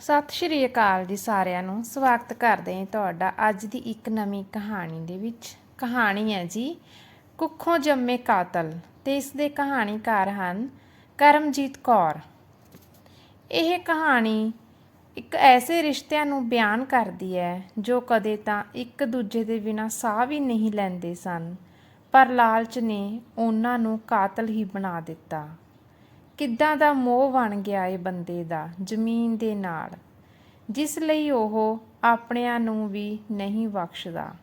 ਸਤਿ ਸ਼੍ਰੀ ਅਕਾਲ ਜੀ ਸਾਰਿਆਂ ਨੂੰ। ਸਵਾਗਤ ਕਰਦੇ ਹਾਂ ਤੁਹਾਡਾ ਅੱਜ ਦੀ ਇੱਕ ਨਵੀਂ ਕਹਾਣੀ ਦੇ ਵਿੱਚ। ਕਹਾਣੀ ਹੈ ਜੀ, ਕੁੱਖੋਂ ਜੰਮੇ ਕਾਤਲ ਤੇ ਇਸ ਦੇ ਕਹਾਣੀਕਾਰ ਹਨ ਕਰਮਜੀਤ ਕੌਰ। ਇਹ ਕਹਾਣੀ ਇੱਕ ਐਸੇ ਰਿਸ਼ਤਿਆਂ ਨੂੰ ਬਿਆਨ ਕਰਦੀ ਹੈ, ਜੋ ਕਦੇ ਤਾਂ ਇੱਕ ਦੂਜੇ ਦੇ ਬਿਨਾਂ ਸਾਹ ਵੀ ਨਹੀਂ ਲੈਂਦੇ ਸਨ, ਪਰ ਲਾਲਚ ਨੇ ਉਹਨਾਂ ਨੂੰ ਕਾਤਲ ਹੀ ਬਣਾ ਦਿੱਤਾ। ਕਿੱਦਾਂ ਦਾ ਮੋਹ ਬਣ ਗਿਆ ਏ ਬੰਦੇ ਦਾ ਜ਼ਮੀਨ ਦੇ ਨਾਲ? ਜਿਸ ਲਈ ਉਹ ਆਪਣਿਆਂ ਨੂੰ ਵੀ ਨਹੀਂ ਬਖਸ਼ਦਾ।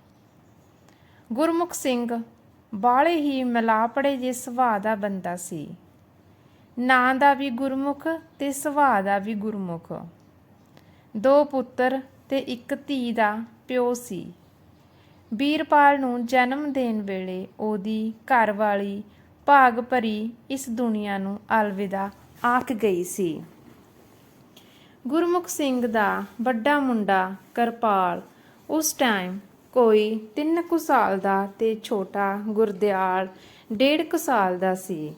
ਗੁਰਮੁਖ ਸਿੰਘ ਬਾਲੇ ਹੀ ਮਿਲਾਪੜੇ ਜੇ ਸੁਭਾਅ ਦਾ ਬੰਦਾ ਸੀ। ਨਾਂ ਦਾ ਵੀ ਗੁਰਮੁਖ ਤੇ ਸੁਭਾਅ ਦਾ ਵੀ ਗੁਰਮੁਖ। ਦੋ ਪੁੱਤਰ ਤੇ ਇੱਕ ਧੀ ਦਾ ਪਿਓ ਸੀ। ਵੀਰਪਾਲ ਨੂੰ ਜਨਮ ਦੇਣ ਵੇਲੇ ਉਹਦੀ ਘਰਵਾਲੀ ਭਾਗ ਭਰੀ ਇਸ ਦੁਨੀਆ ਨੂੰ ਅਲਵਿਦਾ ਆਖ ਗਈ ਸੀ। ਗੁਰਮੁਖ ਸਿੰਘ ਦਾ ਵੱਡਾ ਮੁੰਡਾ ਕਰਪਾਲ, ਉਸ ਟਾਈਮ ਕੋਈ 3 ਕੁ ਸਾਲ ਦਾ ਤੇ ਛੋਟਾ ਗੁਰਦਿਆਲ ਡੇਢ ਕੁ ਸਾਲ ਦਾ ਸੀ।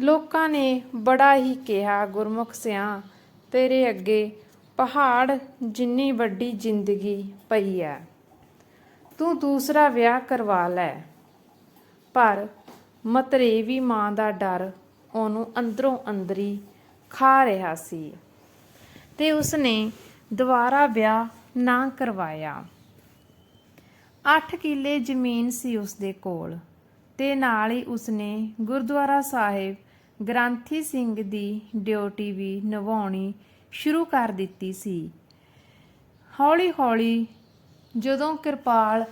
ਲੋਕਾਂ ਨੇ ਬੜਾ ਹੀ ਕਿਹਾ, ਗੁਰਮੁਖ ਸਿਆਂ, ਤੇਰੇ ਅੱਗੇ ਪਹਾੜ ਜਿੰਨੀ ਵੱਡੀ ਜ਼ਿੰਦਗੀ ਪਈ ਐ। ਤੂੰ ਦੂਸਰਾ ਵਿਆਹ ਕਰਵਾ ਲੈ। ਪਰ ਮਤਰੇਵੀ ਮਾਂ ਦਾ ਡਰ ਉਹਨੂੰ ਅੰਦਰੋਂ ਅੰਦਰੀ ਖਾ ਰਿਹਾ ਸੀ। ਤੇ ਉਸਨੇ ਦੁਬਾਰਾ ਵਿਆਹ ਨਾ ਕਰਵਾਇਆ। 8 ਕਿੱਲੇ ਜ਼ਮੀਨ ਸੀ ਉਸਦੇ ਕੋਲ ਤੇ ਨਾਲ ਹੀ ਉਸਨੇ ਗੁਰਦੁਆਰਾ ਸਾਹਿਬ ਗ੍ਰੰਥੀ ਸਿੰਘ ਦੀ ਡਿਊਟੀ ਵੀ ਨਿਭਾਉਣੀ ਸ਼ੁਰੂ ਕਰ ਦਿੱਤੀ ਸੀ। ਹੌਲੀ-ਹੌਲੀ ਜਦੋਂ ਕਿਰਪਾਲ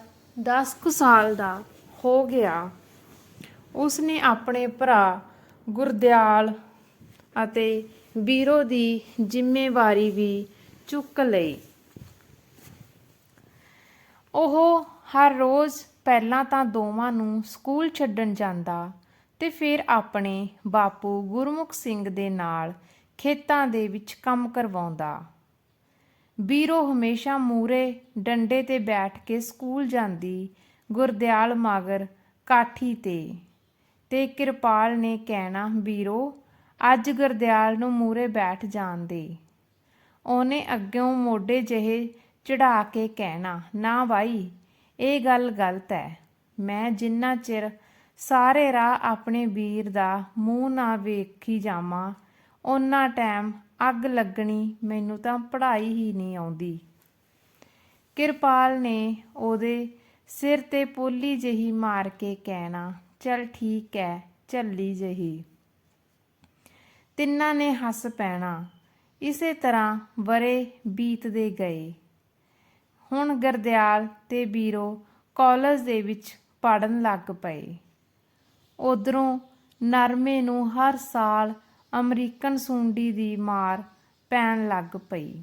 10 ਕੁ ਸਾਲ ਦਾ ਹੋ ਗਿਆ ਉਸਨੇ ਆਪਣੇ ਭਰਾ ਗੁਰਦਿਆਲ ਅਤੇ ਵੀਰੋ ਦੀ ਜ਼ਿੰਮੇਵਾਰੀ ਵੀ ਚੁੱਕ ਲਈ। ਉਹ ਹਰ ਰੋਜ਼ ਪਹਿਲਾਂ ਤਾਂ ਦੋਵਾਂ ਨੂੰ ਸਕੂਲ ਛੱਡਣ ਜਾਂਦਾ ਤੇ ਫਿਰ ਆਪਣੇ ਬਾਪੂ ਗੁਰਮੁਖ ਸਿੰਘ ਦੇ ਨਾਲ ਖੇਤਾਂ ਦੇ ਵਿੱਚ ਕੰਮ ਕਰਵਾਉਂਦਾ। ਵੀਰੋ ਹਮੇਸ਼ਾ ਮੂਰੇ ਡੰਡੇ ਤੇ ਬੈਠ ਕੇ ਸਕੂਲ ਜਾਂਦੀ ਗੁਰਦਿਆਲ ਮਾਗਰ ਕਾਠੀ ਤੇ। ਤੇ ਕਿਰਪਾਲ ਨੇ ਕਹਿਣਾ, ਵੀਰੋ, ਅੱਜ ਗੁਰਦਿਆਲ ਨੂੰ ਮੂਰੇ ਬੈਠ ਜਾਣ ਦੇ। ਉਹਨੇ ਅੱਗਿਓਂ ਮੋਢੇ ਜਿਹੇ ਚੜਾ ਕੇ ਕਹਿਣਾ, ਨਾ ਬਾਈ, ਇਹ ਗੱਲ ਗਲਤ ਹੈ ਮੈਂ ਜਿੰਨਾ ਚਿਰ ਸਾਰੇ ਰਾਹ ਆਪਣੇ ਵੀਰ ਦਾ ਮੂੰਹ ਨਾ ਵੇਖੀ ਜਾਵਾਂ ਉਹਨਾਂ ਟਾਈਮ ਅੱਗ ਲੱਗਣੀ ਮੈਨੂੰ ਤਾਂ ਪੜ੍ਹਾਈ ਹੀ ਨਹੀਂ ਆਉਂਦੀ। ਕਿਰਪਾਲ ਨੇ ਉਹਦੇ ਸਿਰ ਤੇ ਪੋਲੀ ਜਹੀ ਮਾਰ ਕੇ ਕਹਿਣਾ ਚਲ ਠੀਕ ਹੈ ਚੱਲੀ ਜਹੀ। ਤਿੰਨਾਂ ਨੇ ਹੱਸ ਪੈਣਾ, ਇਸੇ ਤਰ੍ਹਾਂ ਬਰੇ ਬੀਤਦੇ ਗਏ। ਹੁਣ ਗਰਦਿਆਲ ਤੇ ਵੀਰੋ ਕਾਲਜ ਦੇ ਵਿੱਚ ਪੜਨ ਲੱਗ ਪਏ। ਉਧਰੋਂ ਨਰਮੇ ਨੂੰ ਹਰ ਸਾਲ ਅਮਰੀਕਨ ਸੁੰਡੀ ਦੀ ਮਾਰ ਪੈਣ ਲੱਗ ਪਈ।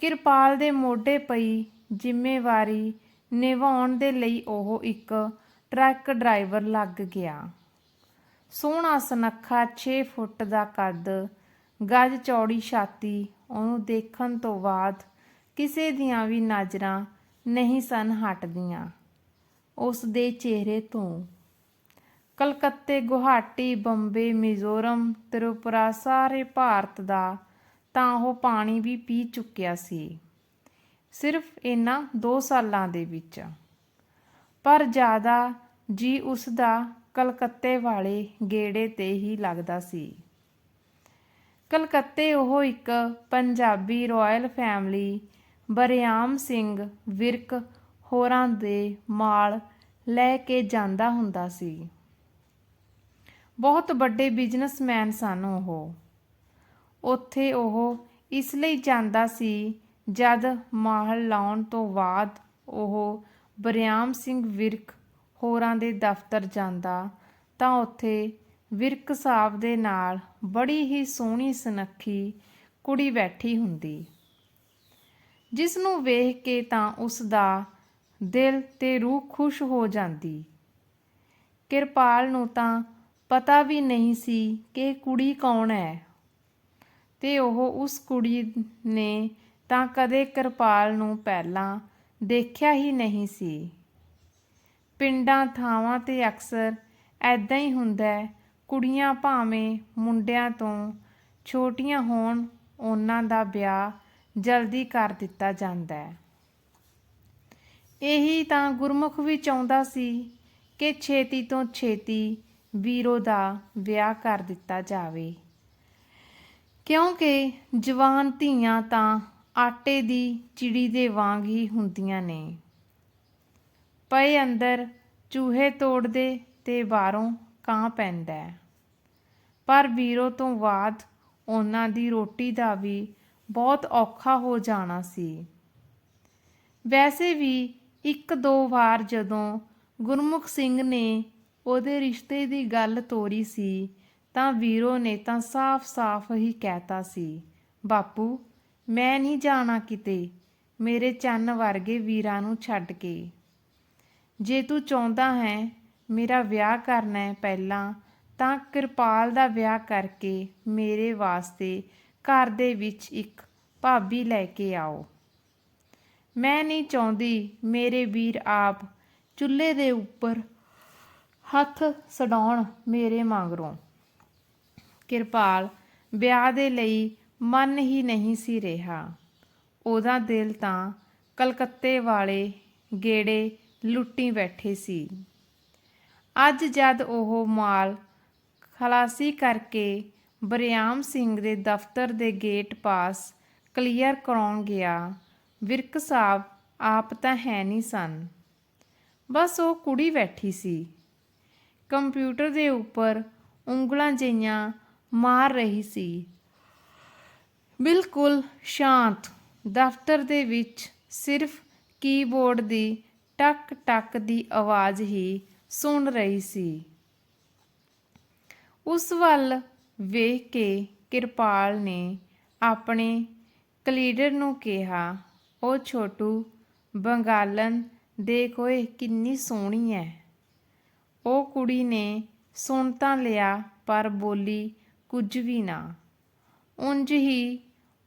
ਕਿਰਪਾਲ ਦੇ ਮੋਢੇ ਪਈ ਜ਼ਿੰਮੇਵਾਰੀ ਨਿਭਾਉਣ ਦੇ ਲਈ ਉਹ ਇੱਕ ਟਰੱਕ ਡਰਾਈਵਰ ਲੱਗ ਗਿਆ। ਸੋਹਣਾ ਸੁਨੱਖਾ 6 ਫੁੱਟ ਦਾ ਕੱਦ, ਗੱਜ ਚੌੜੀ ਛਾਤੀ, ਉਹਨੂੰ ਦੇਖਣ ਤੋਂ ਬਾਅਦ ਕਿਸੇ ਦੀਆਂ ਵੀ ਨਜ਼ਰਾਂ ਨਹੀਂ ਸਨ ਹਟਦੀਆਂ। ਉਸ ਦੇ ਚਿਹਰੇ ਤੋਂ ਕਲਕੱਤੇ, ਗੁਹਾਟੀ, ਬੰਬੇ, ਮਿਜ਼ੋਰਮ, ਤ੍ਰਿਪੁਰਾ ਸਾਰੇ ਭਾਰਤ ਦਾ ਤਾਂ ਉਹ ਪਾਣੀ ਵੀ ਪੀ ਚੁੱਕਿਆ ਸੀ। ਸਿਰਫ ਇਹਨਾਂ 2 ਸਾਲਾਂ ਦੇ ਵਿੱਚ। ਪਰ ਜ਼ਿਆਦਾ ਜੀ ਉਸ ਦਾ ਕਲਕੱਤੇ ਵਾਲੇ ਗੇੜੇ ਤੇ ਹੀ ਲੱਗਦਾ ਸੀ। ਕਲਕੱਤੇ ਉਹ ਇੱਕ ਪੰਜਾਬੀ ਰਾਇਲ ਫੈਮਿਲੀ, ਬਰਿਆਮ ਸਿੰਘ ਵਿਰਕ ਹੋਰਾਂ ਦੇ ਮਾਲ ਲੈ ਕੇ ਜਾਂਦਾ ਹੁੰਦਾ ਸੀ। ਬਹੁਤ ਵੱਡੇ ਬਿਜ਼ਨਸਮੈਨ ਸਨ ਉਹ। ਉੱਥੇ ਉਹ ਇਸ ਲਈ ਜਾਂਦਾ ਸੀ ਜਦ ਮਾਹਲ ਲਾਉਣ ਤੋਂ ਬਾਅਦ ਉਹ ਬਰਿਆਮ ਸਿੰਘ ਵਿਰਕ ਹੋਰਾਂ ਦੇ ਦਫ਼ਤਰ ਜਾਂਦਾ ਤਾਂ ਉੱਥੇ ਵਿਰਕ ਸਾਹਿਬ ਦੇ ਨਾਲ ਬੜੀ ਹੀ ਸੋਹਣੀ ਸੁਨੱਖੀ ਕੁੜੀ ਬੈਠੀ ਹੁੰਦੀ। ਜਿਸ ਨੂੰ ਵੇਖ ਕੇ ਤਾਂ ਉਸ ਦਾ ਦਿਲ ਤੇ ਰੂਹ ਖੁਸ਼ ਹੋ ਜਾਂਦੀ। ਕਿਰਪਾਲ ਨੂੰ ਤਾਂ ਪਤਾ ਵੀ ਨਹੀਂ ਸੀ ਕਿ ਕੁੜੀ ਕੌਣ ਹੈ। ਤੇ ਉਹ ਉਸ ਕੁੜੀ ਨੇ ਤਾਂ ਕਦੇ ਕਿਰਪਾਲ ਨੂੰ ਪਹਿਲਾਂ ਦੇਖਿਆ ਹੀ ਨਹੀਂ ਸੀ। ਪਿੰਡਾਂ, ਥਾਵਾਂ ਤੇ ਅਕਸਰ ਐਦਾਂ ਹੀ ਹੁੰਦਾ ਕੁੜੀਆਂ ਭਾਵੇਂ ਮੁੰਡਿਆਂ ਤੋਂ ਛੋਟੀਆਂ ਹੋਣ, ਉਹਨਾਂ ਦਾ ਵਿਆਹ ਜਲਦੀ ਕਰ ਦਿੱਤਾ ਜਾਂਦਾ ਹੈ। ਇਹੀ ਤਾਂ ਗੁਰਮੁਖ ਵੀ ਚਾਹੁੰਦਾ ਸੀ ਕਿ ਛੇਤੀ ਤੋਂ ਛੇਤੀ ਵੀਰੋ ਦਾ ਵਿਆਹ ਕਰ ਦਿੱਤਾ ਜਾਵੇ। ਕਿਉਂਕਿ ਜਵਾਨ ਧੀਆਂ ਤਾਂ ਆਟੇ ਦੀ ਚਿੜੀ ਦੇ ਵਾਂਗ ਹੀ ਹੁੰਦੀਆਂ ਨੇ। ਪਏ ਅੰਦਰ, ਚੂਹੇ ਤੋੜਦੇ ਤੇ ਬਾਹਰੋਂ ਕਾਂ ਪੈਂਦਾ ਪਰ ਵੀਰੋ ਤੋਂ ਬਾਅਦ ਉਹਨਾਂ ਦੀ ਰੋਟੀ ਦਾ ਵੀ ਬਹੁਤ ਔਖਾ ਹੋ ਜਾਣਾ ਸੀ। ਵੈਸੇ ਵੀ ਇੱਕ ਦੋ ਵਾਰ ਜਦੋਂ ਗੁਰਮੁਖ ਸਿੰਘ ਨੇ ਉਹਦੇ ਰਿਸ਼ਤੇ ਦੀ ਗੱਲ ਤੋਰੀ ਸੀ, ਤਾਂ ਵੀਰੋ ਨੇ ਤਾਂ ਸਾਫ਼-ਸਾਫ਼ ਹੀ ਕਹਿਤਾ ਸੀ, ਬਾਪੂ, ਮੈਂ ਨਹੀਂ ਜਾਣਾ ਕਿਤੇ, ਮੇਰੇ ਚੰਨ ਵਰਗੇ ਵੀਰਾਂ ਨੂੰ ਛੱਡ ਕੇ। ਜੇ ਤੂੰ ਚਾਹੁੰਦਾ ਹੈ ਮੇਰਾ ਵਿਆਹ ਕਰਨਾ ਹੈ ਪਹਿਲਾਂ, ਤਾਂ ਕਿਰਪਾਲ ਦਾ ਵਿਆਹ ਕਰਕੇ ਮੇਰੇ ਵਾਸਤੇ ਘਰ ਦੇ ਵਿੱਚ ਇੱਕ ਭਾਬੀ ਲੈ ਕੇ ਆਓ। ਮੈਂ ਨਹੀਂ ਚਾਹੁੰਦੀ ਮੇਰੇ ਵੀਰ ਆਪ ਚੁੱਲ੍ਹੇ ਦੇ ਉੱਪਰ ਹੱਥ ਸੜਾਉਣ ਮੇਰੇ ਮਗਰੋਂ। ਕਿਰਪਾਲ ਵਿਆਹ ਦੇ ਲਈ ਮਨ ਹੀ ਨਹੀਂ ਸੀ ਰਿਹਾ। ਉਹਦਾ ਦਿਲ ਤਾਂ ਕਲਕੱਤੇ ਵਾਲੇ ਗੇੜੇ ਲੁੱਟੀ ਬੈਠੇ ਸੀ। ਅੱਜ ਜਦ ਉਹ ਮਾਲ ਖਲਾਸੀ ਕਰਕੇ ਬਰਿਆਮ ਸਿੰਘ ਦੇ ਦਫ਼ਤਰ ਦੇ ਗੇਟ ਪਾਸ ਕਲੀਅਰ ਕਰਾਉਣ ਗਿਆ, ਵਿਰਕ ਸਾਹਿਬ ਆਪ ਤਾਂ ਹੈ ਨਹੀਂ ਸਨ। ਬਸ ਉਹ ਕੁੜੀ ਬੈਠੀ ਸੀ। ਕੰਪਿਊਟਰ ਦੇ ਉੱਪਰ ਉਂਗਲਾਂ ਜਿਹੀਆਂ ਮਾਰ ਰਹੀ ਸੀ। ਬਿਲਕੁਲ ਸ਼ਾਂਤ, ਦਫ਼ਤਰ ਦੇ ਵਿੱਚ ਸਿਰਫ ਕੀਬੋਰਡ ਦੀ ਟਕ ਟਕ ਦੀ ਆਵਾਜ਼ ਹੀ ਸੁਣ ਰਹੀ ਸੀ। ਉਸ ਵੱਲ ਵੇਖ ਕੇ ਕਿਰਪਾਲ ਨੇ ਆਪਣੇ ਕਲੀਡਰ ਨੂੰ ਕਿਹਾ, ਉਹ ਛੋਟੂ, ਬੰਗਾਲਨ ਦੇਖ ਓਏ ਕਿੰਨੀ ਸੋਹਣੀ ਹੈ ਉਹ ਕੁੜੀ ਨੇ ਸੁਣ ਤਾਂ ਲਿਆ, ਪਰ ਬੋਲੀ ਕੁਝ ਵੀ ਨਾ। ਉਂਝ ਹੀ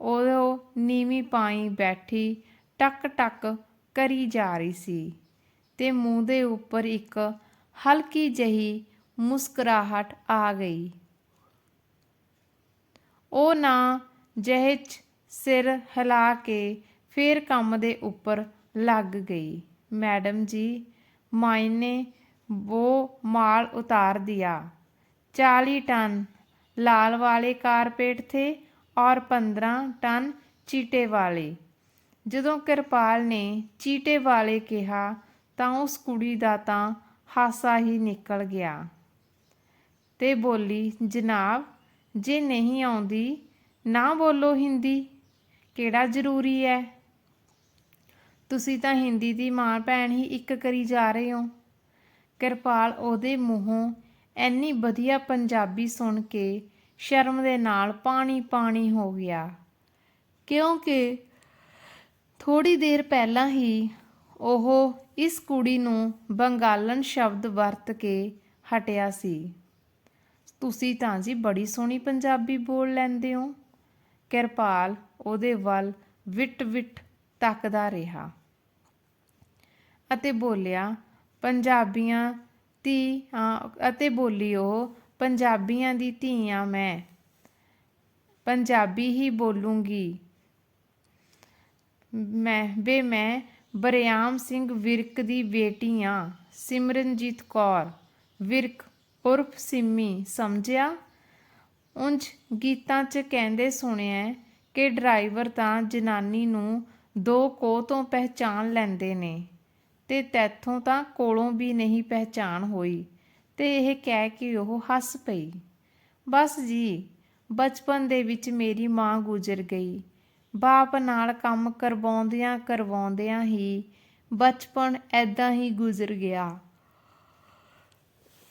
ਉਹ ਨੀਵੀਂ ਪਾਈ ਬੈਠੀ ਟਕ ਟਕ ਕਰੀ ਜਾ ਰਹੀ ਸੀ ਤੇ ਮੂੰਹ ਦੇ ਉੱਪਰ ਇੱਕ ਹਲਕੀ ਜਹੀ ਮੁਸਕਰਾਹਟ ਆ ਗਈ ਉਹ ਨਾ ਜਹਿਜ ਸਿਰ ਹਿਲਾ ਕੇ ਫੇਰ ਕੰਮ ਦੇ ਉੱਪਰ ਲੱਗ ਗਈ मैडम जी मायने वो माल उतार दिया चालीस टन लाल वाले कारपेट थे और पंद्रह टन ਚੀਟੇ ਵਾਲੇ ਜਦੋਂ ਕਿਰਪਾਲ ਨੇ ਚੀਟੇ ਵਾਲੇ ਕਿਹਾ ਤਾਂ ਉਸ ਕੁੜੀ ਦਾ ਤਾਂ ਹਾਸਾ ਹੀ ਨਿਕਲ ਗਿਆ। ਤੇ ਬੋਲੀ, ਜਨਾਬ, ਜੇ ਨਹੀਂ ਆਉਂਦੀ, ਨਾ ਬੋਲੋ ਹਿੰਦੀ। ਕਿਹੜਾ ਜ਼ਰੂਰੀ ਹੈ ਤੁਸੀਂ ਤਾਂ ਹਿੰਦੀ ਦੀ ਮਾਂ ਭੈਣ ਹੀ ਇੱਕ ਕਰੀ ਜਾ ਰਹੇ ਹੋ। ਕਿਰਪਾਲ ਉਹਦੇ ਮੂੰਹੋਂ ਐਨੀ ਵਧੀਆ ਪੰਜਾਬੀ ਸੁਣ ਕੇ ਸ਼ਰਮ ਦੇ ਨਾਲ ਪਾਣੀ ਪਾਣੀ ਹੋ ਗਿਆ। ਕਿਉਂਕਿ ਥੋੜੀ ਦੇਰ ਪਹਿਲਾਂ ਹੀ ਉਹ ਇਸ ਕੁੜੀ ਨੂੰ ਬੰਗਾਲਨ ਸ਼ਬਦ ਵਰਤ ਕੇ ਹਟਿਆ ਸੀ। ਤੁਸੀਂ ਤਾਂ ਜੀ ਬੜੀ ਸੋਹਣੀ ਪੰਜਾਬੀ ਬੋਲ ਲੈਂਦੇ ਹੋ। ਕਿਰਪਾਲ ਉਹਦੇ ਵੱਲ ਵਿਟ ਵਿਟ ਤੱਕਦਾ ਰਿਹਾ ਅਤੇ ਬੋਲਿਆ ਪੰਜਾਬੀਆਂ ਧੀ ਹਾਂ, ਅਤੇ ਬੋਲੀ ਉਹ ਪੰਜਾਬੀਆਂ ਦੀ ਧੀਆਂ ਮੈਂ। ਪੰਜਾਬੀ ਹੀ ਬੋਲੂੰਗੀ। ਮੈਂ, ਬੇ ਮੈਂ ਬਰਿਆਮ ਸਿੰਘ ਵਿਰਕ ਦੀ ਬੇਟੀ ਆ। ਸਿਮਰਨਜੀਤ ਕੌਰ, ਵਿਰਕ ਉਰਫ ਸਿੰਮੀ, ਸਮਝਿਆ? ਉਂਝ ਗੀਤਾਂ 'ਚ ਕਹਿੰਦੇ ਸੁਣਿਆ ਕਿ ਡਰਾਈਵਰ ਤਾਂ ਜਨਾਨੀ ਨੂੰ ਦੋ ਕੋ ਤੋਂ ਪਹਿਚਾਨ ਲੈਂਦੇ ਨੇ ਤੇ ਤੈਥੋਂ ਤਾਂ ਕੋਲੋਂ ਵੀ ਨਹੀਂ ਪਹਿਚਾਨ ਹੋਈ ਤੇ ਇਹ ਕਹਿ ਕੇ ਉਹ ਹੱਸ ਪਈ। ਬਸ ਜੀ, ਬਚਪਨ ਦੇ ਵਿੱਚ ਮੇਰੀ ਮਾਂ ਗੁਜ਼ਰ ਗਈ। ਬਾਪ ਨਾਲ ਕੰਮ ਕਰਵਾਉਂਦਿਆਂ ਕਰਵਾਉਂਦਿਆਂ ਹੀ ਬਚਪਨ ਐਦਾਂ ਹੀ ਗੁਜ਼ਰ ਗਿਆ।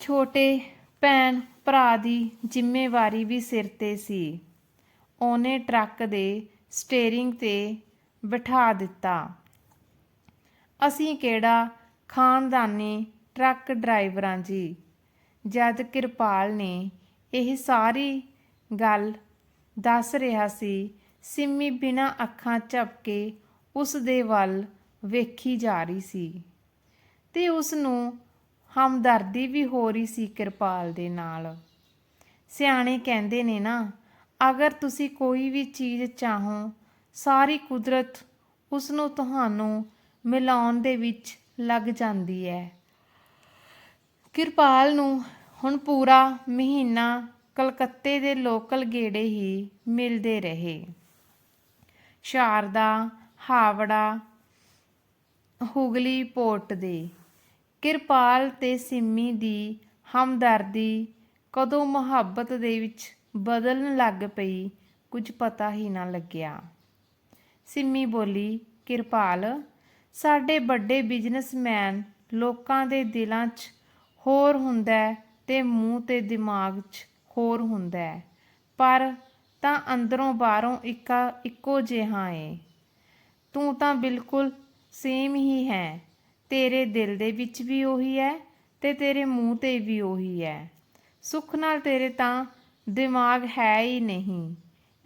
ਛੋਟੇ ਭੈਣ ਭਰਾ ਦੀ ਜ਼ਿੰਮੇਵਾਰੀ ਵੀ ਸਿਰ ਤੇ ਸੀ। ਉਹਨੇ ਟਰੱਕ ਦੇ ਸਟੀਅਰਿੰਗ ਤੇ ਬਿਠਾ ਦਿੱਤਾ। ਅਸੀਂ ਕਿਹੜਾ ਖਾਨਦਾਨੀ ਟਰੱਕ ਡਰਾਈਵਰਾਂ ਜੀ? ਜਦ ਕਿਰਪਾਲ ਨੇ ਇਹ ਸਾਰੀ ਗੱਲ ਦੱਸ ਰਿਹਾ ਸੀ ਸਿੰਮੀ ਬਿਨਾਂ ਅੱਖਾਂ ਝਪਕੇ ਉਸ ਦੇ ਵੱਲ ਵੇਖੀ ਜਾ ਰਹੀ ਸੀ ਤੇ ਉਸ ਨੂੰ ਹਮਦਰਦੀ ਵੀ ਹੋ ਰਹੀ ਸੀ ਕਿਰਪਾਲ ਦੇ ਨਾਲ। ਸਿਆਣੇ ਕਹਿੰਦੇ ਨੇ ਨਾ, ਅਗਰ ਤੁਸੀਂ ਕੋਈ ਵੀ ਚੀਜ਼ ਚਾਹੋ, ਸਾਰੀ ਕੁਦਰਤ ਉਸ ਨੂੰ ਤੁਹਾਨੂੰ ਮਿਲਾਉਣ ਦੇ ਵਿੱਚ ਲੱਗ ਜਾਂਦੀ ਹੈ। ਕਿਰਪਾਲ ਨੂੰ ਹੁਣ ਪੂਰਾ ਮਹੀਨਾ ਕਲਕੱਤੇ ਦੇ ਲੋਕਲ ਗੇੜੇ ਹੀ ਮਿਲਦੇ ਰਹੇ। ਸ਼ਾਰਦਾ, ਹਾਵੜਾ, ਹੁਗਲੀ ਪੋਰਟ ਦੇ। ਕਿਰਪਾਲ ਤੇ ਸਿੰਮੀ ਦੀ ਹਮਦਰਦੀ ਕਦੋਂ ਮੁਹੱਬਤ ਦੇ ਵਿੱਚ ਬਦਲਣ ਲੱਗ ਪਈ, ਕੁਝ ਪਤਾ ਹੀ ਨਾ ਲੱਗਿਆ। ਸਿੰਮੀ ਬੋਲੀ, ਕਿਰਪਾਲ, ਸਾਡੇ ਵੱਡੇ ਬਿਜ਼ਨਸਮੈਨ ਲੋਕਾਂ ਦੇ ਦਿਲਾਂ 'ਚ ਹੋਰ ਹੁੰਦਾ ਹੈ ਤੇ ਮੂੰਹ ਤੇ ਦਿਮਾਗ 'ਚ ਹੋਰ ਹੁੰਦਾ ਪਰ ਤਾਂ ਅੰਦਰੋਂ ਬਾਹਰੋਂ ਇੱਕਾ, ਇੱਕੋ ਜਿਹਾ ਏ। ਤੂੰ ਤਾਂ ਬਿਲਕੁਲ ਸੇਮ ਹੀ ਹੈ। ਤੇਰੇ ਦਿਲ ਦੇ ਵਿੱਚ ਵੀ ਉਹੀ ਹੈ ਤੇ ਤੇਰੇ ਮੂੰਹ ਤੇ ਵੀ ਉਹੀ ਹੈ। ਸੁੱਖ ਨਾਲ ਤੇਰੇ ਤਾਂ ਦਿਮਾਗ ਹੈ ਹੀ ਨਹੀਂ।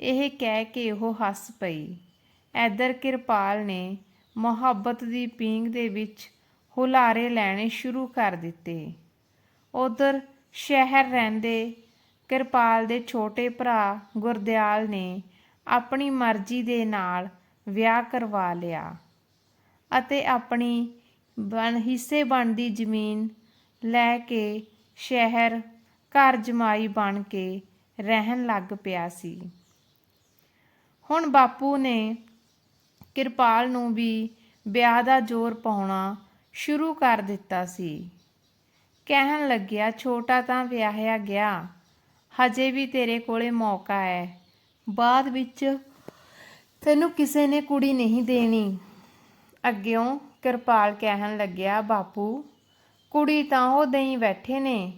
ਇਹ ਕਹਿ ਕੇ ਉਹ ਹੱਸ ਪਈ। ਐਦਰ ਕਿਰਪਾਲ ਨੇ ਮੁਹੱਬਤ ਦੀ ਪੀਂਘ ਦੇ ਵਿੱਚ ਹੁਲਾਰੇ ਲੈਣੇ ਸ਼ੁਰੂ ਕਰ ਦਿੱਤੇ। ਉਧਰ ਸ਼ਹਿਰ ਰਹਿੰਦੇ ਕਿਰਪਾਲ ਦੇ ਛੋਟੇ ਭਰਾ ਗੁਰਦਿਆਲ ਨੇ ਆਪਣੀ ਮਰਜ਼ੀ ਦੇ ਨਾਲ ਵਿਆਹ ਕਰਵਾ ਲਿਆ ਅਤੇ ਆਪਣੀ ਬਣ, ਹਿੱਸੇ ਬਣਦੀ ਜ਼ਮੀਨ ਲੈ ਕੇ ਸ਼ਹਿਰ ਘਰ ਜਮਾਈ ਬਣ ਕੇ ਰਹਿਣ ਲੱਗ ਪਿਆ ਸੀ। ਹੁਣ ਬਾਪੂ ਨੇ ਕਿਰਪਾਲ ਨੂੰ ਵੀ ਵਿਆਹ ਦਾ ਜ਼ੋਰ ਪਾਉਣਾ ਸ਼ੁਰੂ ਕਰ ਦਿੱਤਾ ਸੀ। ਕਹਿਣ ਲੱਗਿਆ, ਛੋਟਾ ਤਾਂ ਵਿਆਹਿਆ ਗਿਆ। ਹਜੇ ਵੀ ਤੇਰੇ ਕੋਲੇ ਮੌਕਾ ਹੈ। ਬਾਅਦ ਵਿੱਚ ਤੈਨੂੰ ਕਿਸੇ ਨੇ ਕੁੜੀ ਨਹੀਂ ਦੇਣੀ। ਅੱਗਿਓਂ ਕਿਰਪਾਲ ਕਹਿਣ ਲੱਗਿਆ, ਬਾਪੂ, ਕੁੜੀ ਤਾਂ ਉਹ ਦੇਈ ਬੈਠੇ ਨੇ।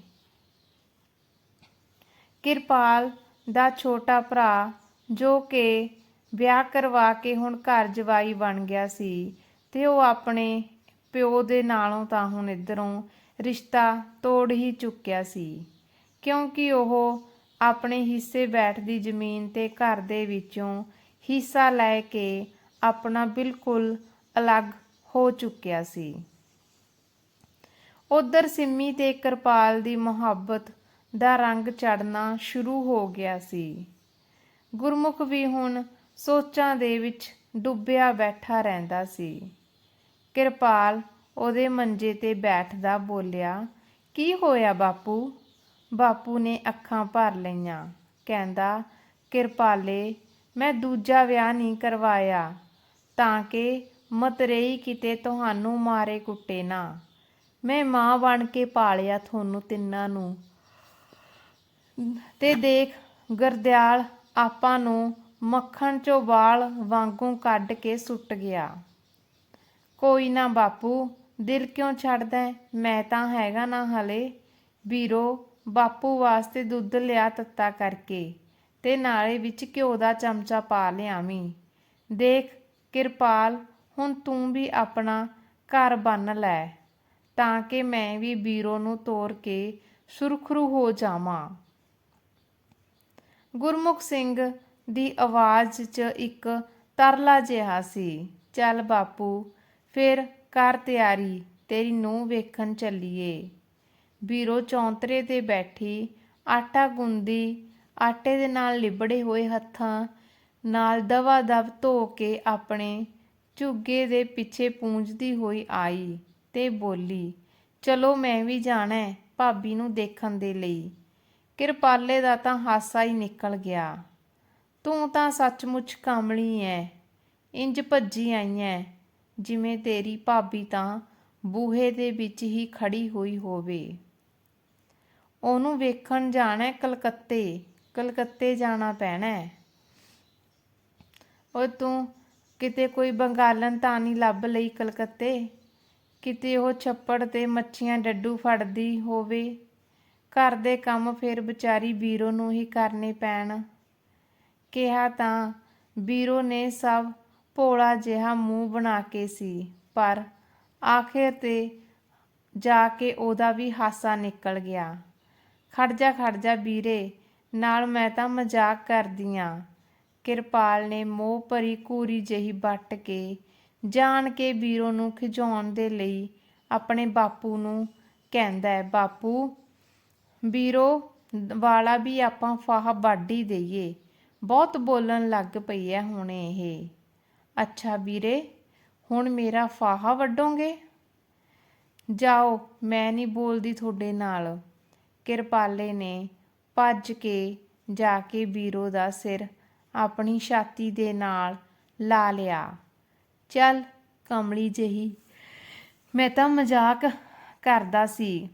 ਕਿਰਪਾਲ ਦਾ ਛੋਟਾ ਭਰਾ ਜੋ ਕਿ ਵਿਆਹ ਕਰਵਾ ਕੇ ਹੁਣ ਘਰ ਜਵਾਈ ਬਣ ਗਿਆ ਸੀ ਤੇ ਉਹ ਆਪਣੇ ਪਿਓ ਦੇ ਨਾਲੋਂ ਤਾਂ ਹੁਣ ਇਧਰੋਂ ਰਿਸ਼ਤਾ ਤੋੜ ਹੀ ਚੁੱਕਿਆ ਸੀ। ਕਿਉਂਕਿ ਉਹ ਆਪਣੇ ਹਿੱਸੇ ਬੈਠਦੀ ਜ਼ਮੀਨ ਤੇ ਘਰ ਦੇ ਵਿੱਚੋਂ ਹਿੱਸਾ ਲੈ ਕੇ ਆਪਣਾ ਬਿਲਕੁਲ ਅਲੱਗ ਹੋ ਚੁੱਕਿਆ ਸੀ। ਉਧਰ ਸਿੰਮੀ ਤੇ ਕਿਰਪਾਲ ਦੀ ਮੁਹੱਬਤ ਦਾ ਰੰਗ ਚੜਨਾ ਸ਼ੁਰੂ ਹੋ ਗਿਆ ਸੀ। ਗੁਰਮੁਖ ਵੀ ਹੁਣ ਸੋਚਾਂ ਦੇ ਵਿੱਚ ਡੁੱਬਿਆ ਬੈਠਾ ਰਹਿੰਦਾ ਸੀ। ਕਿਰਪਾਲ ਉਹਦੇ ਮੰਜੇ ਤੇ ਬੈਠਦਾ ਬੋਲਿਆ, ਕੀ ਹੋਇਆ ਬਾਪੂ? ਬਾਪੂ ਨੇ ਅੱਖਾਂ ਭਰ ਲਈਆਂ। ਕਹਿੰਦਾ, ਕਿਰਪਾਲੇ, ਮੈਂ ਦੂਜਾ ਵਿਆਹ ਨਹੀਂ ਕਰਵਾਇਆ, ਤਾਂ ਕਿ ਮਤਰੇਈ ਕਿਤੇ ਤੁਹਾਨੂੰ ਮਾਰੇ ਕੁੱਟੇ ਨਾ। ਮੈਂ ਮਾਂ ਬਣ ਕੇ ਪਾਲਿਆ ਤੁਹਾਨੂੰ ਤਿੰਨਾਂ ਨੂੰ। ਤੇ ਦੇਖ, ਗਰਦਿਆਲ ਆਪਾਂ ਨੂੰ ਮੱਖਣ ਚੋਂ ਵਾਲ ਵਾਂਗੂ ਕੱਢ ਕੇ ਸੁੱਟ ਗਿਆ। ਕੋਈ ਨਾ ਬਾਪੂ, ਦਿਲ ਕਿਉਂ ਛੱਡਦਾ ਮੈਂ ਤਾਂ ਹੈਗਾ ਨਾ ਹਲੇ। ਵੀਰੋ ਬਾਪੂ ਵਾਸਤੇ ਦੁੱਧ ਲਿਆ ਤੱਤਾ ਕਰਕੇ ਤੇ ਨਾਲੇ ਵਿੱਚ ਘਿਓ ਦਾ ਚਮਚਾ ਪਾ ਲਿਆਵੀਂ ਦੇਖ ਕਿਰਪਾਲ, ਹੁਣ ਤੂੰ ਵੀ ਆਪਣਾ ਘਰ ਬੰਨ ਲੈ, ਤਾਂ ਕਿ ਮੈਂ ਵੀ ਬੀਰੋ ਨੂੰ ਤੋਰ ਕੇ ਸੁਰਖਰੂ ਹੋ ਜਾਵਾਂ। ਗੁਰਮੁਖ ਸਿੰਘ ਦੀ ਆਵਾਜ਼ 'ਚ ਇੱਕ ਤਰਲਾ ਜਿਹਾ ਸੀ। ਚੱਲ ਬਾਪੂ, ਫਿਰ ਕਰ ਤਿਆਰੀ, ਤੇਰੀ ਨੂੰ ਵੇਖਣ ਚੱਲੀਏ। ਵੀਰੋ ਚੌਂਤਰੇ ਤੇ ਬੈਠੀ, ਆਟਾ ਗੁੰਦੀ ਆਟੇ ਦੇ ਨਾਲ ਲਿਬੜੇ ਹੋਏ ਹੱਥਾਂ ਨਾਲ ਦਵਾ ਦਵ ਧੋ ਕੇ ਆਪਣੇ ਝੁੱਗੇ ਦੇ ਪਿੱਛੇ ਪੂੰਝਦੀ ਹੋਈ ਆਈ ਤੇ ਬੋਲੀ, ਚਲੋ ਮੈਂ ਵੀ ਜਾਣਾ ਭਾਬੀ ਨੂੰ ਦੇਖਣ ਦੇ ਲਈ। ਕਿਰਪਾਲੇ ਦਾ ਤਾਂ ਹਾਸਾ ਹੀ ਨਿਕਲ ਗਿਆ। ਤੂੰ ਤਾਂ ਸੱਚਮੁੱਚ ਕਾਮਲੀ ਐ, ਇੰਜ ਭੱਜੀ ਆਈ ਐ, ਜਿਵੇਂ ਤੇਰੀ ਭਾਬੀ ਤਾਂ ਬੂਹੇ ਦੇ ਵਿੱਚ ਹੀ ਖੜੀ ਹੋਈ ਹੋਵੇ। ਉਹਨੂੰ ਵੇਖਣ ਜਾਣਾ ਕਲਕੱਤੇ। ਕਲਕੱਤੇ ਜਾਣਾ ਪੈਣਾ ਹੈ। ਉਹ ਤੂੰ ਕਿਤੇ ਕੋਈ ਬੰਗਾਲਨ ਤਾਂ ਨਹੀਂ ਲੱਭ ਲਈ ਕਲਕੱਤੇ? ਕਿਤੇ ਉਹ ਛੱਪੜ ਤੇ ਮੱਛੀਆਂ ਡੱਡੂ ਫੜਦੀ ਹੋਵੇ? ਘਰ ਦੇ ਕੰਮ ਫਿਰ ਵਿਚਾਰੀ ਬੀਰੋ ਨੂੰ ਹੀ ਕਰਨੇ ਪੈਣ। ਕਿਹਾ ਤਾਂ ਬੀਰੋ ਨੇ ਸਭ ਭੋਲਾ ਜਿਹਾ ਮੂੰਹ ਬਣਾ ਕੇ ਸੀ, ਪਰ ਆਖਿਰ ਤੇ ਜਾ ਕੇ ਉਹਦਾ ਵੀ ਹਾਸਾ ਨਿਕਲ ਗਿਆ। ਖੜ ਜਾ ਖੜ ਜਾ ਵੀਰੇ, ਨਾਲ ਮੈਂ ਤਾਂ ਮਜ਼ਾਕ ਕਰਦੀ ਆਂ। ਕਿਰਪਾਲ ਨੇ ਮੋਹ ਭਰੀ ਕੂਰੀ ਜਹੀ ਵੱਟ ਕੇ ਜਾਣ ਕੇ ਵੀਰੋ ਨੂੰ ਖਿਜਾਉਣ ਦੇ ਲਈ ਆਪਣੇ ਬਾਪੂ ਨੂੰ ਕਹਿੰਦਾ ਹੈ, ਬਾਪੂ, ਵੀਰੋ, ਵਾਲਾ ਵੀ ਆਪਾਂ ਫਾਹ ਵੱਢ ਹੀ ਦਈਏ। ਬਹੁਤ ਬੋਲਣ ਲੱਗ ਪਈ ਹੈ ਹੁਣ ਇਹ। ਅੱਛਾ ਵੀਰੇ, ਹੁਣ ਮੇਰਾ ਫਾਹਾ ਵੱਡੋਗੇ ਜਾਓ, ਮੈਂ ਨਹੀਂ ਬੋਲਦੀ ਤੁਹਾਡੇ ਨਾਲ। ਕਿਰਪਾਲੇ ਨੇ ਭੱਜ ਕੇ ਜਾ ਕੇ ਵੀਰੋ ਦਾ ਸਿਰ ਆਪਣੀ ਛਾਤੀ ਦੇ ਨਾਲ ਲਾ ਲਿਆ। ਚੱਲ ਕਮਲੀ ਜਹੀ, ਮੈਂ ਤਾਂ ਮਜ਼ਾਕ ਕਰਦਾ ਸੀ।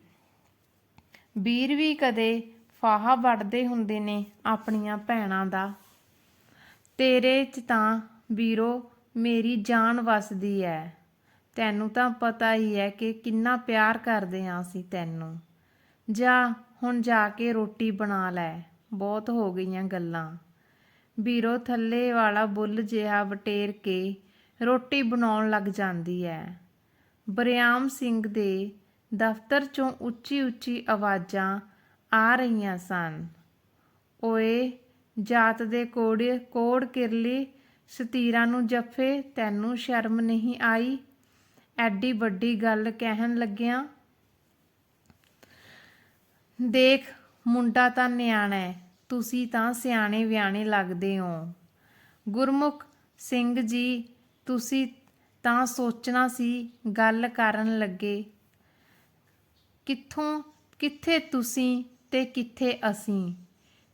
ਵੀਰ ਵੀ ਕਦੇ ਫਾਹਾ ਵੱਢਦੇ ਹੁੰਦੇ ਨੇ ਆਪਣੀਆਂ ਭੈਣਾਂ ਦਾ। ਤੇਰੇ 'ਚ ਤਾਂ ਵੀਰੋ ਮੇਰੀ ਜਾਨ ਵਸਦੀ ਐ। ਤੈਨੂੰ ਤਾਂ ਪਤਾ ਹੀ ਐ ਕਿ ਕਿੰਨਾ ਪਿਆਰ ਕਰਦੇ ਆਂ ਅਸੀਂ ਤੈਨੂੰ। ਜਾ, ਹੁਣ ਜਾ ਕੇ ਰੋਟੀ ਬਣਾ ਲੈ। ਬਹੁਤ ਹੋ ਗਈਆਂ ਗੱਲਾਂ। ਵੀਰੋ, ਥੱਲੇ ਵਾਲਾ ਬੁੱਲ ਜਿਹਾ ਵਟੇਰ ਕੇ ਰੋਟੀ ਬਣਾਉਣ ਲੱਗ ਜਾਂਦੀ ਹੈ ਬਰਿਆਮ ਸਿੰਘ ਦੇ ਦਫ਼ਤਰ ਚੋਂ ਉੱਚੀ ਉੱਚੀ ਆਵਾਜ਼ਾਂ ਆ ਰਹੀਆਂ ਸਨ। ਓਏ, ਜਾਤ ਦੇ ਕੋੜੇ, ਕੋੜ ਕਿਰਲੀ ਸਤੀਰਾਂ ਨੂੰ ਜੱਫੇ, ਤੈਨੂੰ ਸ਼ਰਮ ਨਹੀਂ ਆਈ? ਐਡੀ ਵੱਡੀ ਗੱਲ ਕਹਿਣ ਲੱਗਿਆ ਦੇਖ, ਮੁੰਡਾ ਤਾਂ ਨਿਆਣਾ ਹੈ। ਤੁਸੀਂ ਤਾਂ ਸਿਆਣੇ ਵਿਆਣੇ ਲੱਗਦੇ ਹੋ। ਗੁਰਮੁਖ ਸਿੰਘ ਜੀ, ਤੁਸੀਂ ਤਾਂ ਸੋਚਣਾ ਸੀ ਗੱਲ ਕਰਨ ਲੱਗੇ। ਕਿੱਥੋਂ, ਕਿੱਥੇ ਤੁਸੀਂ ਤੇ ਕਿੱਥੇ ਅਸੀਂ?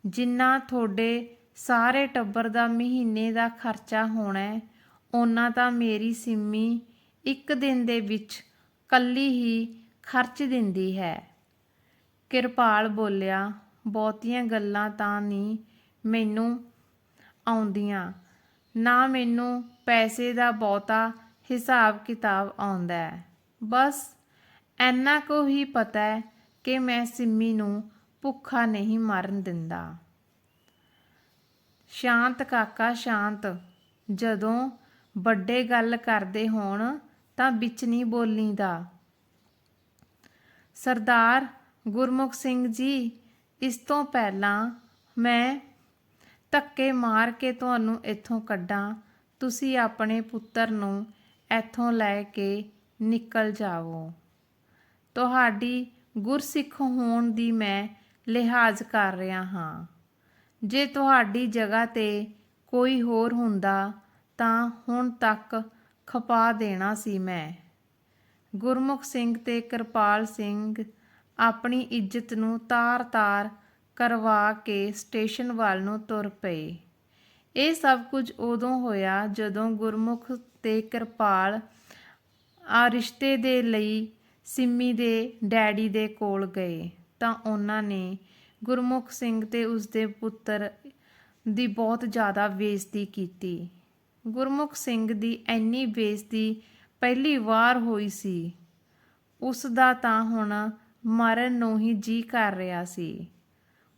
ਜਿੰਨਾ ਤੁਹਾਡੇ ਸਾਰੇ ਟੱਬਰ ਦਾ ਮਹੀਨੇ ਦਾ ਖਰਚਾ ਹੋਣਾ ਹੈ, ਉਹਨਾਂ ਤਾਂ ਮੇਰੀ ਸਿੰਮੀ ਇੱਕ ਦਿਨ ਦੇ ਵਿੱਚ ਕੱਲੀ ਹੀ ਖਰਚ ਦਿੰਦੀ ਹੈ। ਕਿਰਪਾਲ ਬੋਲਿਆ, ਬਹੁਤੀਆਂ ਗੱਲਾਂ ਤਾਂ ਨਹੀਂ ਮੈਨੂੰ ਆਉਂਦੀਆਂ। ਨਾ ਮੈਨੂੰ ਪੈਸੇ ਦਾ ਬਹੁਤਾ ਹਿਸਾਬ ਕਿਤਾਬ ਆਉਂਦਾ ਹੈ। ਬਸ ਐਨਾ ਕੁ ਹੀ ਪਤਾ ਕਿ ਮੈਂ ਸਿੰਮੀ ਨੂੰ ਭੁੱਖਾ ਨਹੀਂ ਮਰਨ ਦਿੰਦਾ। ਸ਼ਾਂਤ ਕਾਕਾ, ਸ਼ਾਂਤ। ਜਦੋਂ ਵੱਡੇ ਗੱਲ ਕਰਦੇ ਹੋਣ ਤਾਂ ਵਿੱਚ ਨਹੀਂ ਬੋਲੀਦਾ। ਸਰਦਾਰ ਗੁਰਮੁਖ ਸਿੰਘ ਜੀ, ਇਸ ਤੋਂ ਪਹਿਲਾਂ ਮੈਂ ਧੱਕੇ ਮਾਰ ਕੇ ਤੁਹਾਨੂੰ ਇੱਥੋਂ ਕੱਢਾਂ। ਤੁਸੀਂ ਆਪਣੇ ਪੁੱਤਰ ਨੂੰ ਇੱਥੋਂ ਲੈ ਕੇ ਨਿਕਲ ਜਾਵੋ। ਤੁਹਾਡੀ ਗੁਰਸਿੱਖ ਹੋਣ ਦੀ ਮੈਂ ਲਿਹਾਜ਼ ਕਰ ਰਿਹਾ ਹਾਂ। ਜੇ ਤੁਹਾਡੀ ਜਗ੍ਹਾ ਤੇ ਕੋਈ ਹੋਰ ਹੁੰਦਾ ਤਾਂ ਹੁਣ ਤੱਕ ਖਪਾ ਦੇਣਾ ਸੀ ਮੈਂ। ਗੁਰਮੁਖ ਸਿੰਘ ਤੇ ਕਿਰਪਾਲ ਸਿੰਘ ਆਪਣੀ ਇੱਜ਼ਤ ਨੂੰ ਤਾਰ-ਤਾਰ ਕਰਵਾ ਕੇ ਸਟੇਸ਼ਨ ਵੱਲ ਨੂੰ ਤੁਰ ਪਏ। ਇਹ ਸਭ ਕੁਝ ਉਦੋਂ ਹੋਇਆ ਜਦੋਂ ਗੁਰਮੁਖ ਤੇ ਕਿਰਪਾਲ ਆ ਰਿਸ਼ਤੇ ਦੇ ਲਈ ਸਿੰਮੀ ਦੇ ਡੈਡੀ ਦੇ ਕੋਲ ਗਏ। ਤਾਂ ਉਹਨਾਂ ਨੇ ਗੁਰਮੁਖ ਸਿੰਘ ਤੇ ਉਸਦੇ ਪੁੱਤਰ ਦੀ ਬਹੁਤ ਜ਼ਿਆਦਾ ਬੇਇੱਜ਼ਤੀ ਕੀਤੀ। ਗੁਰਮੁਖ ਸਿੰਘ ਦੀ ਇੰਨੀ ਬੇਇੱਜ਼ਤੀ ਪਹਿਲੀ ਵਾਰ ਹੋਈ ਸੀ। ਉਸ ਦਾ ਤਾਂ ਹੁਣ ਮਰਨ ਨੂੰ ਹੀ ਜੀ ਕਰ ਰਿਹਾ ਸੀ।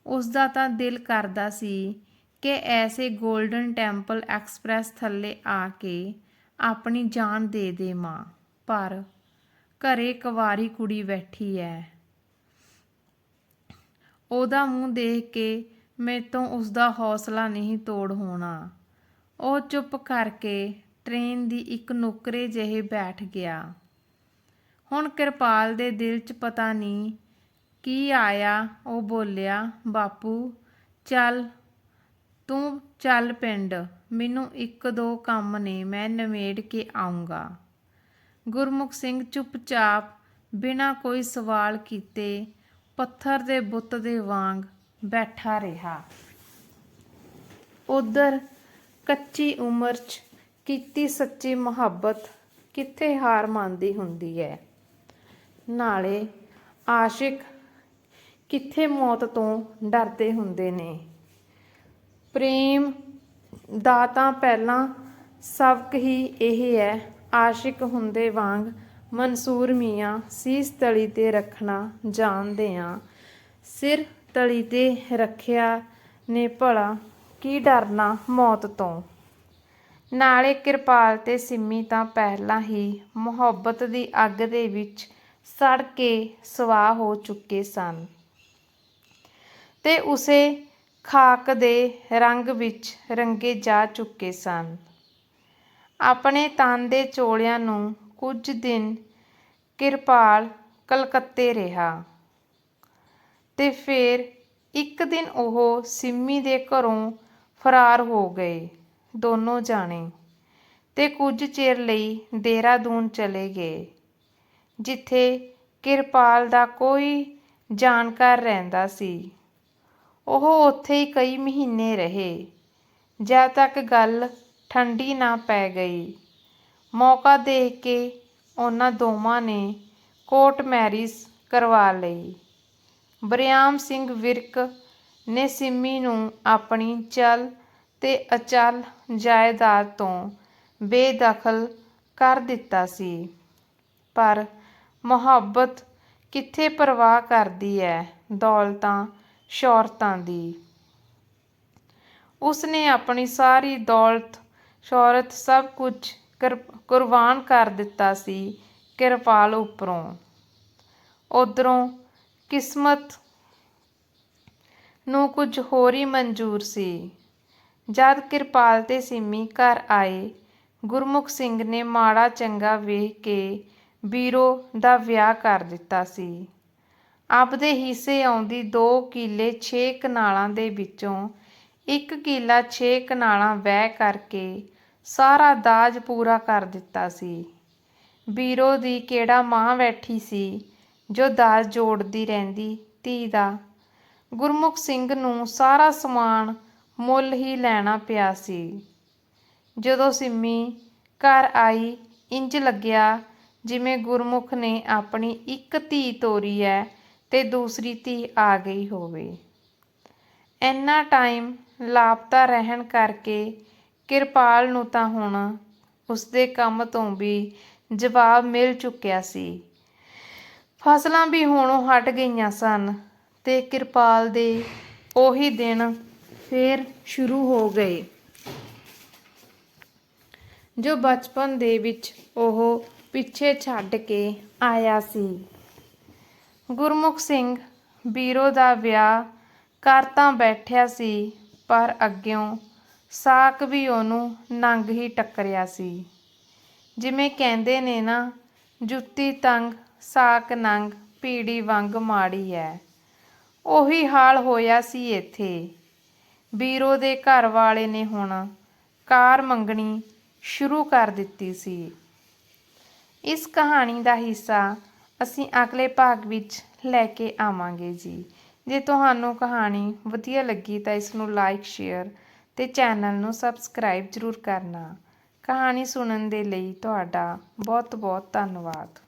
ਉਸ ਦਾ ਤਾਂ ਦਿਲ ਕਰਦਾ ਸੀ ਕਿ ਐਸੇ 골ਡਨ ਟੈਂਪਲ ਐਕਸਪ੍ਰੈਸ ਥੱਲੇ ਆ ਕੇ ਆਪਣੀ ਜਾਨ ਦੇ ਦੇਵਾਂ, ਪਰ ਘਰੇ ਕੁਵਾਰੀ ਕੁੜੀ ਬੈਠੀ ਐ। ਉਹਦਾ ਮੂੰਹ ਦੇਖ ਕੇ ਮੈਤੋਂ ਉਸ ਦਾ ਹੌਸਲਾ ਨਹੀਂ ਤੋੜ ਹੋਣਾ। ਉਹ ਚੁੱਪ ਕਰਕੇ ਟ੍ਰੇਨ ਦੀ ਇੱਕ ਨੁਕਰੇ ਜਿਹੇ ਬੈਠ ਗਿਆ। ਹੁਣ ਕਿਰਪਾਲ ਦੇ ਦਿਲ 'ਚ ਪਤਾ ਨਹੀਂ ਕੀ ਆਇਆ, ਉਹ ਬੋਲਿਆ, ਬਾਪੂ, ਚੱਲ, ਤੂੰ ਚੱਲ ਪਿੰਡ, ਮੈਨੂੰ ਇੱਕ ਦੋ ਕੰਮ ਨੇ, ਮੈਂ ਨਿਮੇੜ ਕੇ ਆਉਂਗਾ ਗੁਰਮੁਖ ਸਿੰਘ ਚੁੱਪਚਾਪ ਬਿਨਾਂ ਕੋਈ ਸਵਾਲ ਕੀਤੇ ਪੱਥਰ ਦੇ ਬੁੱਤ ਦੇ ਵਾਂਗ ਬੈਠਾ ਰਿਹਾ। ਉਧਰ ਕੱਚੀ ਉਮਰ 'ਚ ਕੀਤੀ ਸੱਚੀ ਮੁਹੱਬਤ ਕਿੱਥੇ ਹਾਰ ਮੰਨਦੀ ਹੁੰਦੀ ਹੈ ਨਾਲੇ ਆਸ਼ਿਕ ਕਿੱਥੇ ਮੌਤ ਤੋਂ ਡਰਦੇ ਹੁੰਦੇ ਨੇ। ਪ੍ਰੇਮ ਦਾ ਤਾਂ ਪਹਿਲਾਂ ਸਬਕ ਹੀ ਇਹ ਹੈ, ਆਸ਼ਿਕ ਹੁੰਦੇ ਵਾਂਗ ਮਨਸੂਰ ਮੀਆਂ ਸੀਸ ਤਲੀ ਤੇ ਰੱਖਣਾ ਜਾਣਦੇ ਆ। ਸਿਰ ਤਲੀ ਤੇ ਰੱਖਿਆ ਨੇ ਭਲਾ ਕੀ ਡਰਨਾ ਮੌਤ ਤੋਂ। ਨਾਲੇ ਕਿਰਪਾਲ ਤੇ ਸਿੰਮੀ ਤਾਂ ਪਹਿਲਾਂ ਹੀ ਮੁਹੱਬਤ ਦੀ ਅੱਗ ਦੇ ਵਿੱਚ ਸੜ ਕੇ ਸਵਾਹ ਹੋ ਚੁੱਕੇ ਸਨ। ਤੇ ਉਸੇ ਖਾਕ ਦੇ ਰੰਗ ਵਿੱਚ ਰੰਗੇ ਜਾ ਚੁੱਕੇ ਸਨ। ਆਪਣੇ ਤਨ ਦੇ ਚੋਲਿਆਂ ਨੂੰ ਕੁਝ ਦਿਨ ਕਿਰਪਾਲ ਕਲਕੱਤੇ ਰਿਹਾ ਤੇ ਫਿਰ ਇੱਕ ਦਿਨ ਉਹ ਸਿੰਮੀ ਦੇ ਘਰੋਂ ਫਰਾਰ ਹੋ ਗਏ ਦੋਨੋਂ ਜਾਣੇ ਤੇ ਕੁਝ ਚਿਰ ਲਈ ਦੇਹਰਾਦੂਨ ਚਲੇ ਗਏ। ਜਿੱਥੇ ਕਿਰਪਾਲ ਦਾ ਕੋਈ ਜਾਣਕਾਰ ਰਹਿੰਦਾ ਸੀ। ਉਹ ਉੱਥੇ ਹੀ ਕਈ ਮਹੀਨੇ ਰਹੇ। ਜਦ ਤੱਕ ਗੱਲ ਠੰਡੀ ਨਾ ਪੈ ਗਈ, ਮੌਕਾ ਦੇਖ ਕੇ ਉਹਨਾਂ ਦੋਵਾਂ ਨੇ ਕੋਰਟ ਮੈਰਿਜ ਕਰਵਾ ਲਈ। ਬਰਿਆਮ ਸਿੰਘ ਵਿਰਕ ਨੇ ਸਿੰਮੀ ਨੂੰ ਆਪਣੀ ਚਲ ਤੇ ਅਚਲ ਜਾਇਦਾਦ ਤੋਂ ਬੇਦਖਲ ਕਰ ਦਿੱਤਾ ਸੀ। ਪਰ ਮੁਹੱਬਤ ਕਿੱਥੇ ਪਰਵਾਹ ਕਰਦੀ ਹੈ ਦੌਲਤਾਂ, ਸ਼ੌਹਰਤਾਂ ਦੀ। ਉਸਨੇ ਆਪਣੀ ਸਾਰੀ ਦੌਲਤ, ਸ਼ੌਹਰਤ ਸਭ ਕੁਝ ਕੁਰ- ਕੁਰਬਾਨ ਕਰ ਦਿੱਤਾ ਸੀ ਕਿਰਪਾਲ ਉੱਪਰੋਂ। ਉਧਰੋਂ ਕਿਸਮਤ ਨੂੰ ਕੁਝ ਹੋਰ ਹੀ ਮਨਜ਼ੂਰ ਸੀ। ਜਦ ਕਿਰਪਾਲ ਤੇ ਸਿੰਮੀ ਘਰ ਆਏ, ਗੁਰਮੁਖ ਸਿੰਘ ਨੇ ਮਾੜਾ ਚੰਗਾ ਵੇਖ ਕੇ ਬੀਰੋ ਦਾ ਵਿਆਹ ਕਰ ਦਿੱਤਾ ਸੀ। ਆਪਦੇ ਹਿੱਸੇ ਆਉਂਦੀ 2 ਕਿੱਲੇ 6 ਕਨਾਲਾਂ ਦੇ ਵਿੱਚੋਂ ਇੱਕ ਕਿੱਲਾ 6 ਕਨਾਲਾਂ ਵਹਿ ਕਰਕੇ ਸਾਰਾ ਦਾਜ ਪੂਰਾ ਕਰ ਦਿੱਤਾ ਸੀ। ਬੀਰੋ ਦੀ ਕਿਹੜਾ ਮਾਂ ਬੈਠੀ ਸੀ ਜੋ ਦਾਜ ਜੋੜਦੀ ਰਹਿੰਦੀ ਧੀ ਦਾ। ਗੁਰਮੁਖ ਸਿੰਘ ਨੂੰ ਸਾਰਾ ਸਮਾਨ ਮੁੱਲ ਹੀ ਲੈਣਾ ਪਿਆ ਸੀ। ਜਦੋਂ ਸਿੰਮੀ ਘਰ ਆਈ, ਇੰਜ ਲੱਗਿਆ ਜਿਵੇਂ ਗੁਰਮੁਖ ਨੇ ਆਪਣੀ ਇੱਕ ਧੀ ਤੋਰੀ ਹੈ ਤੇ ਦੂਸਰੀ ਧੀ ਆ ਗਈ ਹੋਵੇ। ਇੰਨਾ ਟਾਈਮ ਲਾਪਤਾ ਰਹਿਣ ਕਰਕੇ ਕਿਰਪਾਲ ਨੂੰ ਤਾਂ ਹੁਣ ਉਸਦੇ ਕੰਮ ਤੋਂ ਵੀ ਜਵਾਬ ਮਿਲ ਚੁੱਕਿਆ ਸੀ। ਫਸਲਾਂ ਵੀ ਹੋਣੋਂ ਹਟ ਗਈਆਂ ਸਨ ਤੇ ਕਿਰਪਾਲ ਦੇ ਉਹੀ ਦਿਨ ਫੇਰ ਸ਼ੁਰੂ ਹੋ ਗਏ। ਜੋ ਬਚਪਨ ਦੇ ਵਿੱਚ ਉਹ ਪਿੱਛੇ ਛੱਡ ਕੇ ਆਇਆ ਸੀ। ਗੁਰਮੁਖ ਸਿੰਘ ਬੀਰੋ ਦਾ ਵਿਆਹ ਕਰ ਤਾਂ ਬੈਠਿਆ ਸੀ, ਪਰ ਅੱਗਿਓਂ ਸਾਕ ਵੀ ਉਹਨੂੰ ਨੰਗ ਹੀ ਟੱਕਰਿਆ ਸੀ। ਜਿਵੇਂ ਕਹਿੰਦੇ ਨੇ ਨਾ, ਜੁੱਤੀ ਤੰਗ, ਸਾਕ ਨੰਗ, ਪੀੜੀ ਵਾਂਗ ਮਾੜੀ ਐ। ਉਹੀ ਹਾਲ ਹੋਇਆ ਸੀ ਇੱਥੇ। ਬੀਰੋ ਦੇ ਘਰ ਵਾਲੇ ਨੇ ਹੁਣ ਕਾਰ ਮੰਗਣੀ ਸ਼ੁਰੂ ਕਰ ਦਿੱਤੀ ਸੀ। ਇਸ ਕਹਾਣੀ ਦਾ ਹਿੱਸਾ ਅਸੀਂ ਅਗਲੇ ਭਾਗ ਵਿੱਚ ਲੈ ਕੇ ਆਵਾਂਗੇ ਜੀ। ਜੇ ਤੁਹਾਨੂੰ ਕਹਾਣੀ ਵਧੀਆ ਲੱਗੀ ਤਾਂ ਇਸ ਨੂੰ ਲਾਈਕ ਸ਼ੇਅਰ ਤੇ ਚੈਨਲ ਨੂੰ ਸਬਸਕ੍ਰਾਈਬ ਜ਼ਰੂਰ ਕਰਨਾ। ਕਹਾਣੀ ਸੁਣਨ ਦੇ ਲਈ ਤੁਹਾਡਾ ਬਹੁਤ ਬਹੁਤ ਧੰਨਵਾਦ।